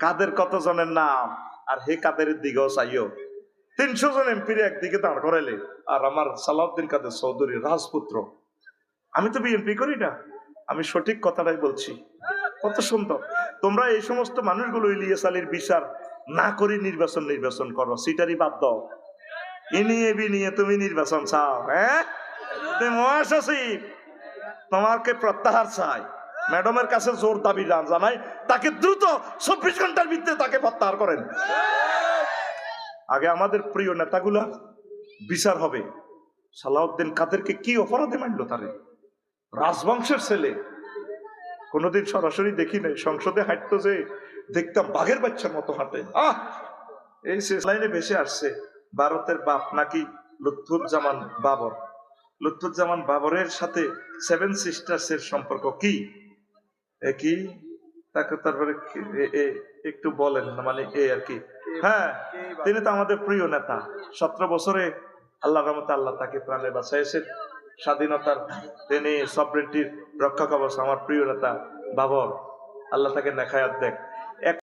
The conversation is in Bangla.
কাদের কতজনের নাম? আর হে কাদের দিকেও চাইও? তিনশো জন এমপির একদিকে দাঁড় করাইলে, আর আমার সালাউদ্দিন কাদের চৌধুরী রাজপুত্র। আমি তো বিএনপি করি না। আমি সঠিক কথাটাই বলছি। কত সুন্দর। তোমরা এই সমস্ত মানুষগুলো ইলিয়াস আলীর বিচার না করে নির্বাচন নির্বাচন করো সিটারি বাদ দাও। এ নিয়ে বি নিয়ে তুমি নির্বাচন চাও হ্যাঁ? তুমি তোমাকে প্রত্যাহার চাই। ম্যাডামের কাছে জোর দাবি জান জানাই, তাকে দ্রুত চব্বিশ ঘণ্টার ভিতরে তাকে প্রত্যাহার করেন। আগে আমাদের প্রিয় নেতাগুলা বিচার হবে। সালাউদ্দিন কাদেরকে কি অপরাধে মারলো তারে? রাজবংশের ছেলে। কোনোদিন সরাসরি দেখি নাই, সংসদে হাঁটতো যে দেখতাম বাঘের বাচ্চার মতো হাঁটে। আহ! এই শেষ লাইনে ভেসে আসছে, ভারতের বাপ নাকি লুৎফুজ্জামান বাবর। লুৎফুজ্জামান বাবরের সাথে সেভেন সিস্টার্স এর সম্পর্ক কি? কি তাকে তারপরে একটু বলেন মানে এ আর কি। হ্যাঁ তিনি তো আমাদের প্রিয় নেতা। সতেরো বছরে আল্লাহ রহমতে আল্লাহ তাকে প্রাণে বাঁচাইছেন স্বাধীনতার তিনি সবরেন্টির রক্ষা কবচ আমার প্রিয় নেতা বাবর, আল্লাহ তাকে নেখায়াত দেখ